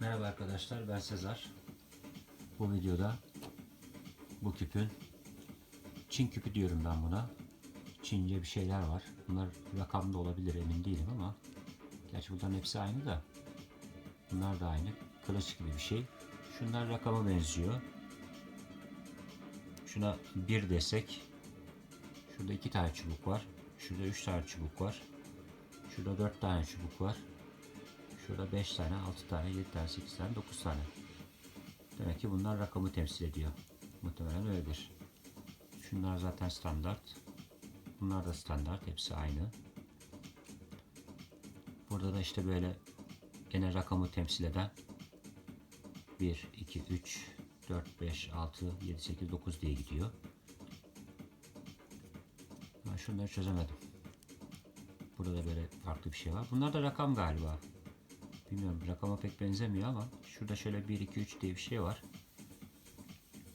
Merhaba arkadaşlar ben Sezar. Bu videoda bu küpün Çin küpü diyorum ben buna. Çince bir şeyler var. Bunlar rakamda olabilir emin değilim ama gerçi bunların hepsi aynı da bunlar da aynı. Kılıç gibi bir şey. Şunlar rakama benziyor. Şuna bir desek şurada iki tane çubuk var. Şurada üç tane çubuk var. Şurada dört tane çubuk var. Şurada 5 tane, 6 tane, 7 tane, 8 tane, 9 tane. Demek ki bunlar rakamı temsil ediyor. Muhtemelen öyledir. Şunlar zaten standart. Bunlar da standart. Hepsi aynı. Burada da işte böyle gene rakamı temsil eden 1, 2, 3, 4, 5, 6, 7, 8, 9 diye gidiyor. Ben şunları çözemedim. Burada da böyle farklı bir şey var. Bunlar da rakam galiba. Bilmiyorum rakama pek benzemiyor ama şurada şöyle 1 2 3 diye bir şey var.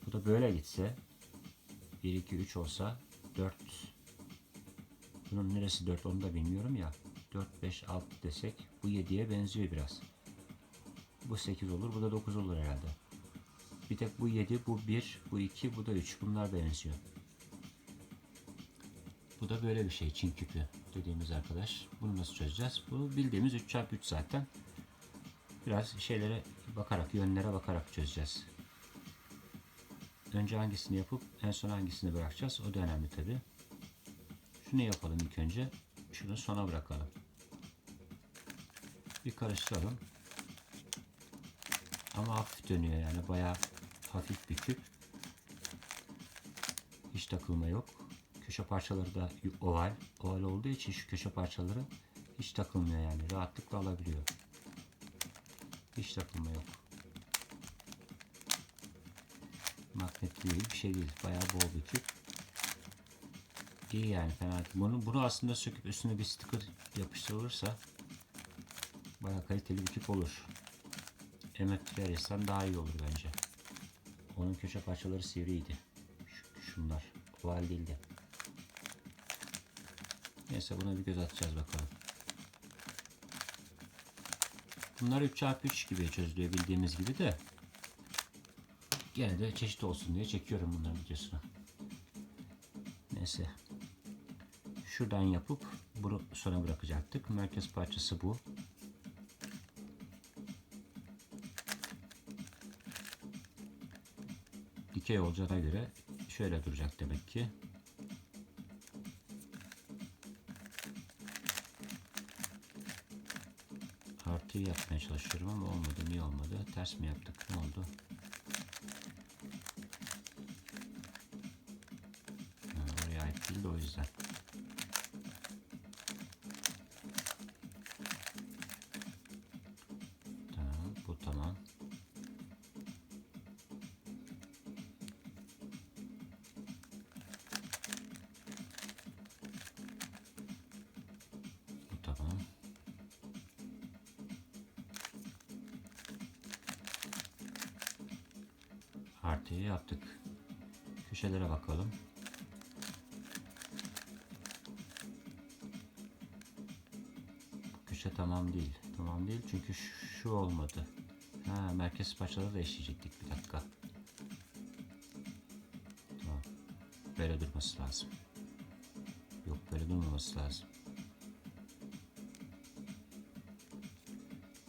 Bu da böyle gitse 1 2 3 olsa 4 Bunun neresi 4 onu da bilmiyorum ya. 4 5 6 desek bu 7'ye benziyor biraz. Bu 8 olur, bu da 9 olur herhalde. Bir tek bu 7, bu 1, bu 2, bu da 3. Bunlar benziyor. Bu da böyle bir şey Çin küpü dediğimiz arkadaş. Bunu nasıl çözeceğiz? Bu bildiğimiz 3x3 zaten. Biraz şeylere bakarak, yönlere bakarak çözeceğiz. Önce hangisini yapıp en son hangisini bırakacağız? O da önemli tabi. Şunu yapalım ilk önce. Şunu sona bırakalım. Bir karıştıralım. Ama hafif dönüyor yani bayağı hafif bir küp. Hiç takılma yok. Köşe parçaları da oval. Oval olduğu için şu köşe parçaları hiç takılmıyor yani. Rahatlıkla alabiliyor. Hiç takılma yok. Magnet değil bir şey değil. Bayağı bol bir küp. İyi yani fena değil. Bunu, bunu aslında söküp üstüne bir sticker yapıştırılırsa bayağı kaliteli bir küp olur. Emet verirsen daha iyi olur bence. Onun köşe parçaları sivriydi. Şu, şunlar. Oval değildi. Neyse buna bir göz atacağız bakalım. Bunlar 3x3 gibi çözülüyor bildiğimiz gibi de. Gene de çeşit olsun diye çekiyorum bunların videosunu. Neyse. Şuradan yapıp bunu sona bırakacaktık. Merkez parçası bu. Dikey olacağına göre şöyle duracak demek ki. Artıyı yapmaya çalışıyorum ama olmadı. Niye olmadı? Ters mi yaptık? Ne oldu? Artıyı yaptık. Köşelere bakalım. Köşe tamam değil. Tamam değil çünkü şu olmadı. Ha, merkez parçaları da eşleyecektik bir dakika. Tamam. Böyle durması lazım. Yok böyle durmaması lazım.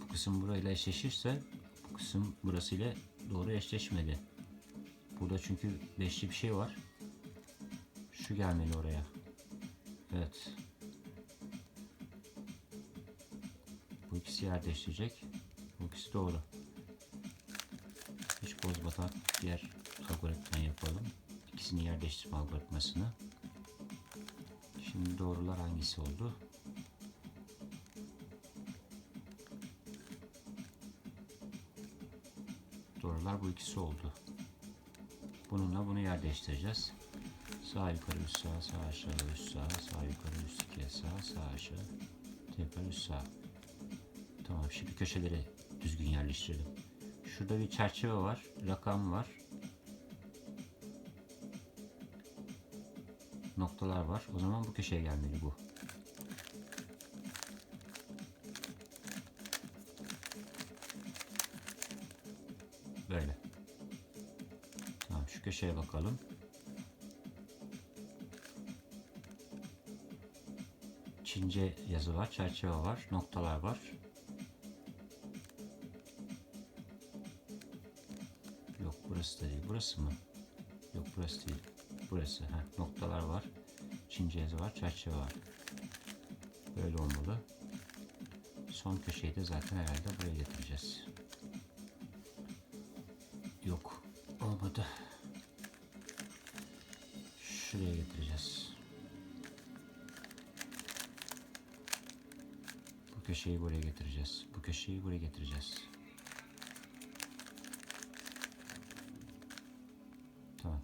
Bu kısım burayla eşleşirse bu kısım burasıyla doğru eşleşmedi. Burada çünkü beşli bir şey var. Şu gelmeli oraya. Evet. Bu ikisi yer değiştirecek. Bu ikisi doğru. Hiç bozmadan diğer algoritmayı yapalım. İkisini yer değiştirme algoritmasını. Şimdi doğrular hangisi oldu? Doğrular bu ikisi oldu. Bununla bunu yer değiştireceğiz. Sağ yukarı üst sağ, sağ aşağı üst sağ, sağ yukarı üst iki sağ, sağ aşağı, tekrar üst sağ. Tamam şimdi köşeleri düzgün yerleştirelim. Şurada bir çerçeve var, rakam var. Noktalar var. O zaman bu köşeye gelmeli bu. Var, çerçeve var, noktalar var. Yok burası da değil. Burası mı? Yok burası değil. Burası. Heh, noktalar var. Çince yazı var, çerçeve var. Böyle olmalı. Son köşeyi de zaten herhalde buraya getireceğiz. Yok. Olmadı. Şuraya getireceğiz. Köşeyi buraya getireceğiz. Bu köşeyi buraya getireceğiz. Tamam.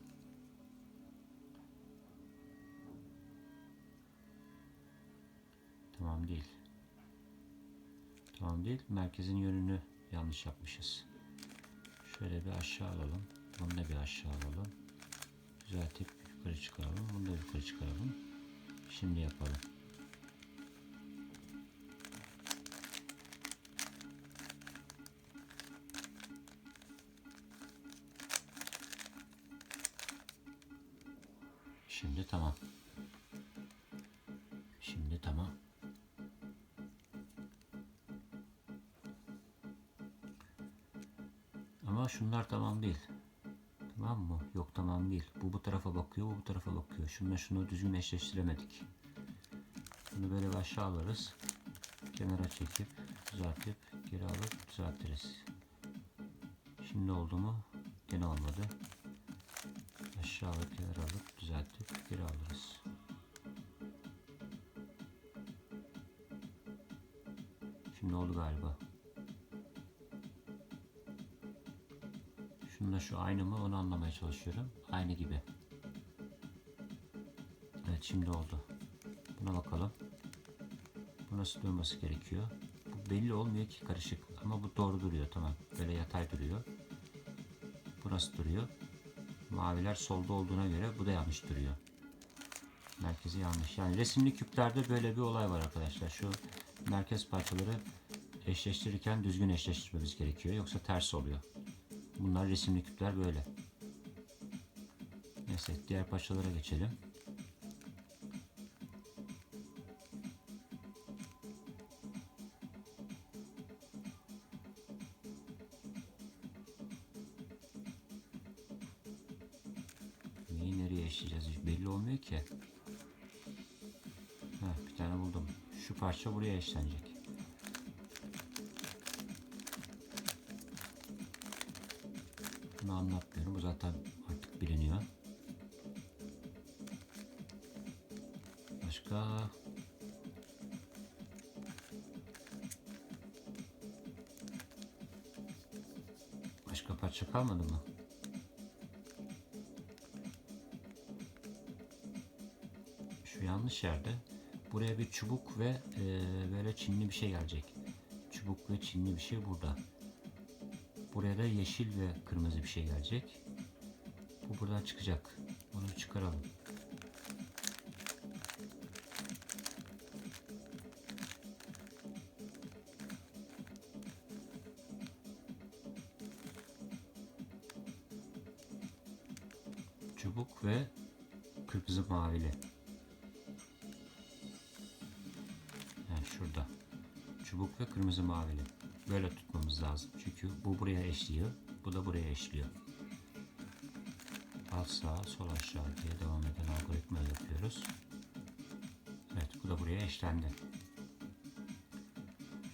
Tamam değil. Tamam değil. Merkezin yönünü yanlış yapmışız. Şöyle bir aşağı alalım. Bunu da bir aşağı alalım. Düzeltip yukarı çıkaralım. Bunu da yukarı çıkaralım. Şimdi yapalım. Tamam. Ama şunlar tamam değil. Tamam mı? Yok tamam değil. Bu bu tarafa bakıyor, bu bu tarafa bakıyor. Şununla şunu düzgün eşleştiremedik. Bunu böyle aşağı alırız. Kenara çekip, düzeltip, geri alıp düzeltiriz. Şimdi oldu mu? Gene olmadı. Aşağı alıp kenara alıp düzeltip geri alırız. Oldu galiba. Şununla şu aynı mı onu anlamaya çalışıyorum. Aynı gibi. Evet şimdi oldu. Buna bakalım. Bu nasıl durması gerekiyor? Bu belli olmuyor ki karışık. Ama bu doğru duruyor tamam. Böyle yatay duruyor. Bu nasıl duruyor? Maviler solda olduğuna göre bu da yanlış duruyor. Merkezi yanlış. Yani resimli küplerde böyle bir olay var arkadaşlar. Şu merkez parçaları eşleştirirken düzgün eşleştirmemiz gerekiyor. Yoksa ters oluyor. Bunlar resimli küpler böyle. Neyse diğer parçalara geçelim. Neyi nereye eşleyeceğiz hiç belli olmuyor ki. Heh, bir tane buldum. Şu parça buraya eşlenecek. Başka Başka parça kalmadı mı? Şu yanlış yerde. Buraya bir çubuk ve e, böyle çinli bir şey gelecek. Çubuk ve çinli bir şey burada. Buraya da yeşil ve kırmızı bir şey gelecek. Bu buradan çıkacak. Bunu çıkaralım. Çubuk ve kırmızı mavili. Yani şurada. Çubuk ve kırmızı mavili. Böyle tutmamız lazım. Çünkü bu buraya eşliyor. Bu da buraya eşliyor. Alt sağ, sol aşağı diye devam eden algoritma yapıyoruz. Evet bu da buraya eşlendi.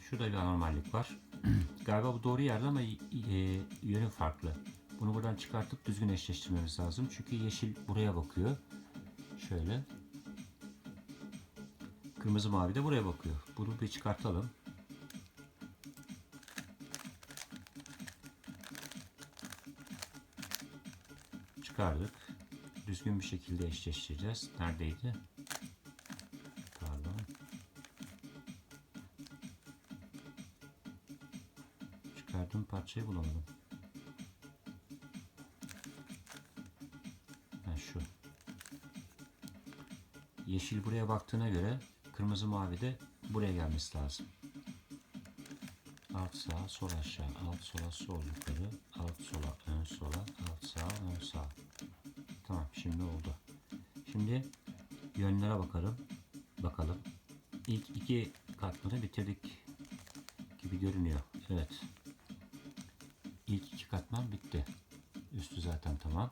Şurada bir anormallik var. Galiba bu doğru yerde ama e, yönü farklı. Bunu buradan çıkartıp düzgün eşleştirmemiz lazım. Çünkü yeşil buraya bakıyor. Şöyle. Kırmızı mavi de buraya bakıyor. Bunu bir çıkartalım. Çıkardık. Düzgün bir şekilde eşleştireceğiz. Neredeydi? Pardon. Çıkardığım parçayı bulamadım. Yeşil buraya baktığına göre kırmızı mavi de buraya gelmesi lazım. Alt sağ, sol aşağı, alt sola, sol yukarı, alt sola, ön sola, alt sağ, ön sağ. Tamam şimdi oldu. Şimdi yönlere bakalım. Bakalım. İlk iki katmanı bitirdik gibi görünüyor. Evet. İlk iki katman bitti. Üstü zaten tamam.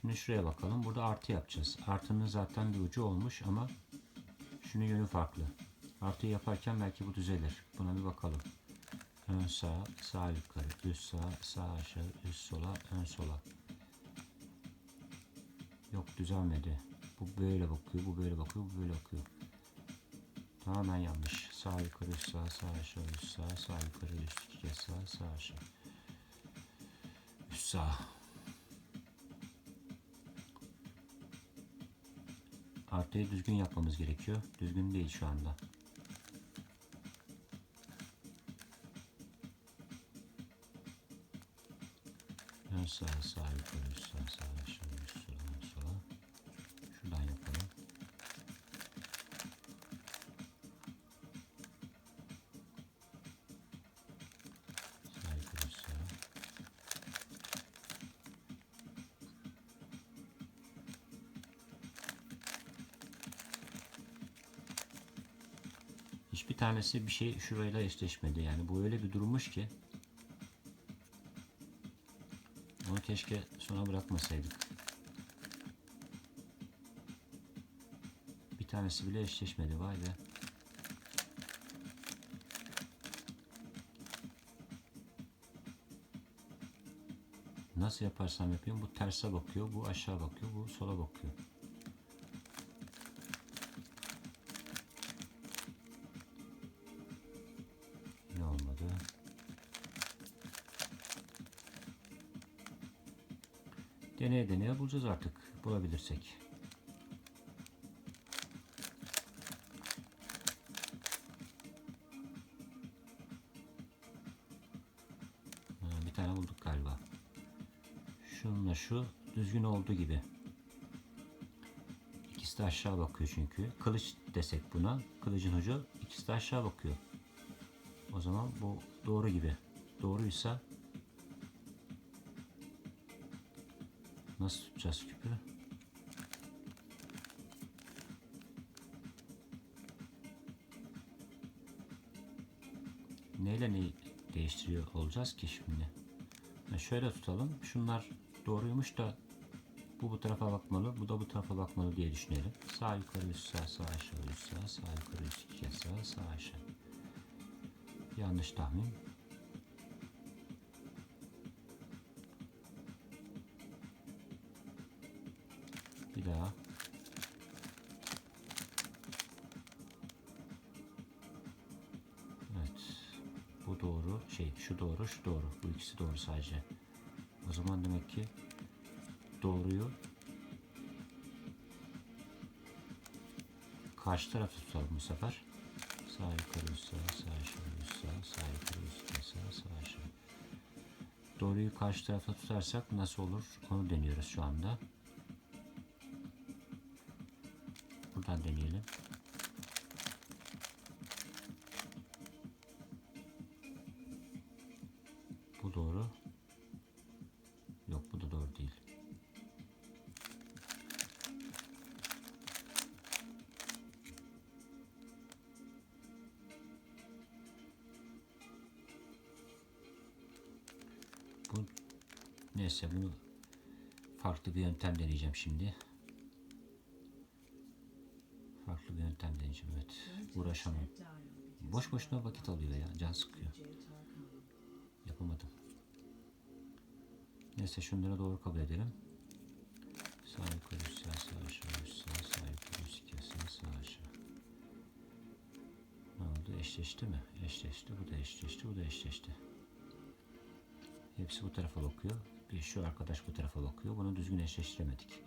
Şimdi şuraya bakalım. Burada artı yapacağız. Artının zaten bir ucu olmuş ama şunun yönü farklı. Artıyı yaparken belki bu düzelir. Buna bir bakalım. Ön sağ, sağ yukarı, üst sağ, sağ aşağı, üst sola, ön sola. Yok düzelmedi. Bu böyle bakıyor, bu böyle bakıyor, bu böyle bakıyor. Tamamen yanlış. Sağ yukarı, üst sağ, sağ aşağı, üst sağ, sağ yukarı, üst sağ, sağ aşağı. Üst sağ. Artıyı düzgün yapmamız gerekiyor. Düzgün değil şu anda. Ön sağ, sağ yukarı, sağ, Hiçbir tanesi bir şey şurayla eşleşmedi. Yani bu öyle bir durmuş ki onu keşke sona bırakmasaydık. Bir tanesi bile eşleşmedi vay be. Nasıl yaparsam yapayım bu terse bakıyor, bu aşağı bakıyor, bu sola bakıyor. Bulacağız artık. Bulabilirsek. Bir tane bulduk galiba. Şununla şu düzgün olduğu gibi. İkisi de aşağı bakıyor çünkü. Kılıç desek buna. Kılıcın ucu ikisi de aşağı bakıyor. O zaman bu doğru gibi. Doğruysa nasıl tutacağız küpü? Neyle neyi değiştiriyor olacağız ki şimdi? Ha, şöyle tutalım. Şunlar doğruymuş da bu bu tarafa bakmalı, bu da bu tarafa bakmalı diye düşünelim. Sağ yukarı üst sağ, sağ aşağı üst sağ, sağ yukarı üst sağ, sağ aşağı. Yanlış tahmin. Daha. Evet. Bu doğru. Şey şu doğru şu doğru. Bu ikisi doğru sadece. O zaman demek ki doğruyu karşı tarafta tutalım bu sefer. Sağ yukarı üst sağ, sağ aşağı üst sağ, sağ yukarı üst sağ, sağ aşağı. Doğruyu karşı tarafta tutarsak nasıl olur onu deniyoruz şu anda. Buradan deneyelim. Bu doğru. Yok bu da doğru değil. Bu neyse bunu farklı bir yöntem deneyeceğim şimdi. Yöntem deneyeceğim evet. Uğraşamam. Boş boşuna vakit alıyor ya. Can sıkıyor. Yapamadım. Neyse şunları doğru kabul edelim. Sağ yukarı sağ sağ aşağı sağ sağ yukarı iki sağ sağ aşağı. Ne oldu? Eşleşti mi? Eşleşti. Bu da eşleşti. Bu da eşleşti. Hepsi bu tarafa bakıyor. Bir şu arkadaş bu tarafa bakıyor. Bunu düzgün eşleştiremedik.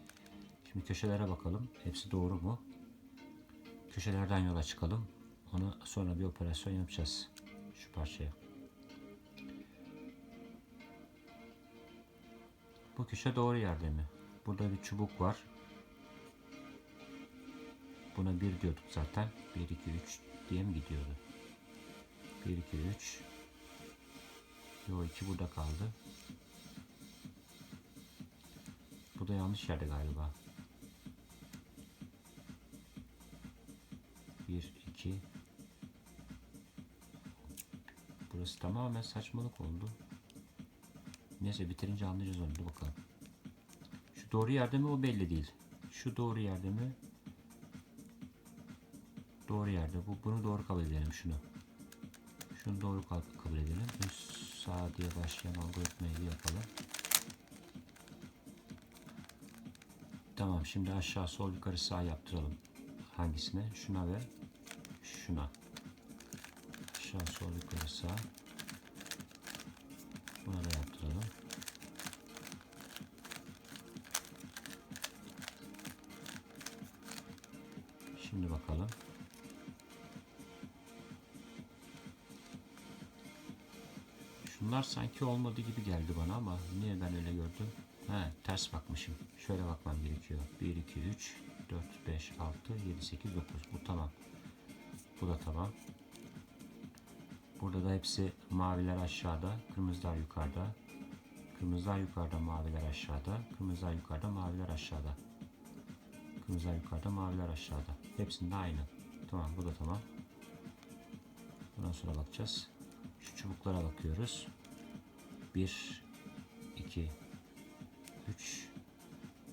Şimdi köşelere bakalım. Hepsi doğru mu? Köşelerden yola çıkalım. Ona sonra bir operasyon yapacağız. Şu parçaya. Bu köşe doğru yerde mi? Burada bir çubuk var. Buna bir diyorduk zaten. 1, 2, 3 diye mi gidiyordu? 1, 2, 3. Yo 2 burada kaldı. bu da yanlış yerde galiba. 1 2 Burası tamamen saçmalık oldu. Neyse bitirince anlayacağız onu. Dur bakalım. Şu doğru yerde mi o belli değil. Şu doğru yerde mi? Doğru yerde. Bu bunu doğru kabul edelim şunu. Şunu doğru kabul edelim. Sağ diye başlayan algoritmayı yapalım. Tamam şimdi aşağı sol yukarı sağ yaptıralım. Hangisine? Şuna ve şuna. Aşağı sol yukarı sağ. Buna da yaptıralım. Şimdi bakalım. Şunlar sanki olmadı gibi geldi bana ama niye ben öyle gördüm? He, ters bakmışım. Şöyle bakmam gerekiyor. 1, 2, 3, 4, 5, 6, 7, 8, 9. Bu tamam. Bu da tamam. Burada da hepsi maviler aşağıda, kırmızılar yukarıda. Kırmızılar yukarıda, maviler aşağıda. Kırmızılar yukarıda, maviler aşağıda. Kırmızılar yukarıda, maviler aşağıda. Hepsinde aynı. Tamam, bu da tamam. Bundan sonra bakacağız. Şu çubuklara bakıyoruz. 1 2 3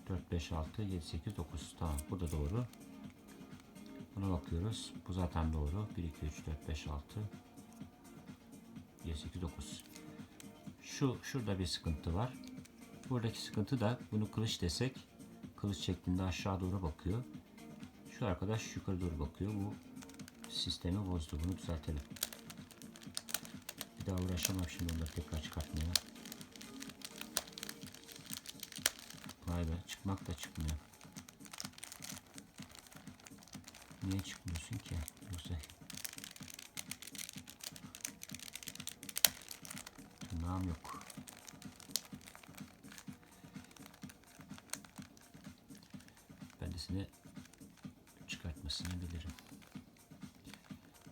4 5 6 7 8 9 tamam bu da doğru. Buna bakıyoruz. Bu zaten doğru. 1 2 3 4 5 6 7 8 9. Şu şurada bir sıkıntı var. Buradaki sıkıntı da bunu kılıç desek kılıç şeklinde aşağı doğru bakıyor. Şu arkadaş yukarı doğru bakıyor. Bu sistemi bozdu. Bunu düzeltelim. Bir daha uğraşamam şimdi onları tekrar çıkartmaya. Vay be çıkmak da çıkmıyor. Niye çıkmıyorsun ki? Yoksa tırnağım yok. Bendesini çıkartmasını bilirim.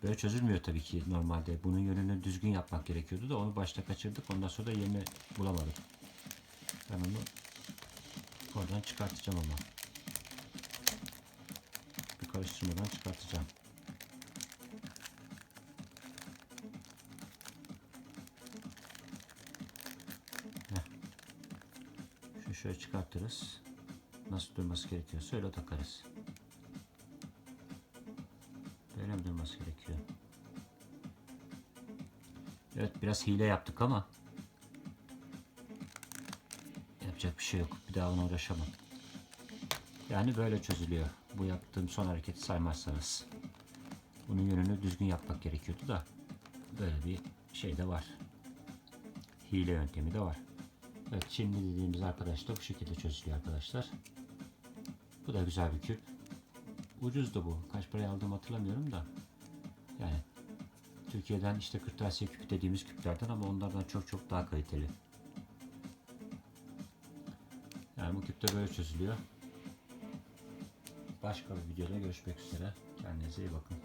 Böyle çözülmüyor tabii ki normalde. Bunun yönünü düzgün yapmak gerekiyordu da onu başta kaçırdık. Ondan sonra da yerini bulamadık. Ben onu oradan çıkartacağım ama. Karıştırmadan çıkartacağım. Heh. Şöyle çıkartırız. Nasıl durması gerekiyorsa öyle takarız. Böyle mi durması gerekiyor? Evet biraz hile yaptık ama yapacak bir şey yok. Bir daha ona uğraşamam. Yani böyle çözülüyor. Bu yaptığım son hareketi saymazsanız. Bunun yönünü düzgün yapmak gerekiyordu da böyle bir şey de var. Hile yöntemi de var. Evet şimdi dediğimiz arkadaş da bu şekilde çözülüyor arkadaşlar. Bu da güzel bir küp. Ucuzdu bu. Kaç paraya aldığımı hatırlamıyorum da. Yani Türkiye'den işte kırtasiye küpü dediğimiz küplerden ama onlardan çok çok daha kaliteli. Yani bu küp de böyle çözülüyor. Başka bir videoda görüşmek üzere. Kendinize iyi bakın.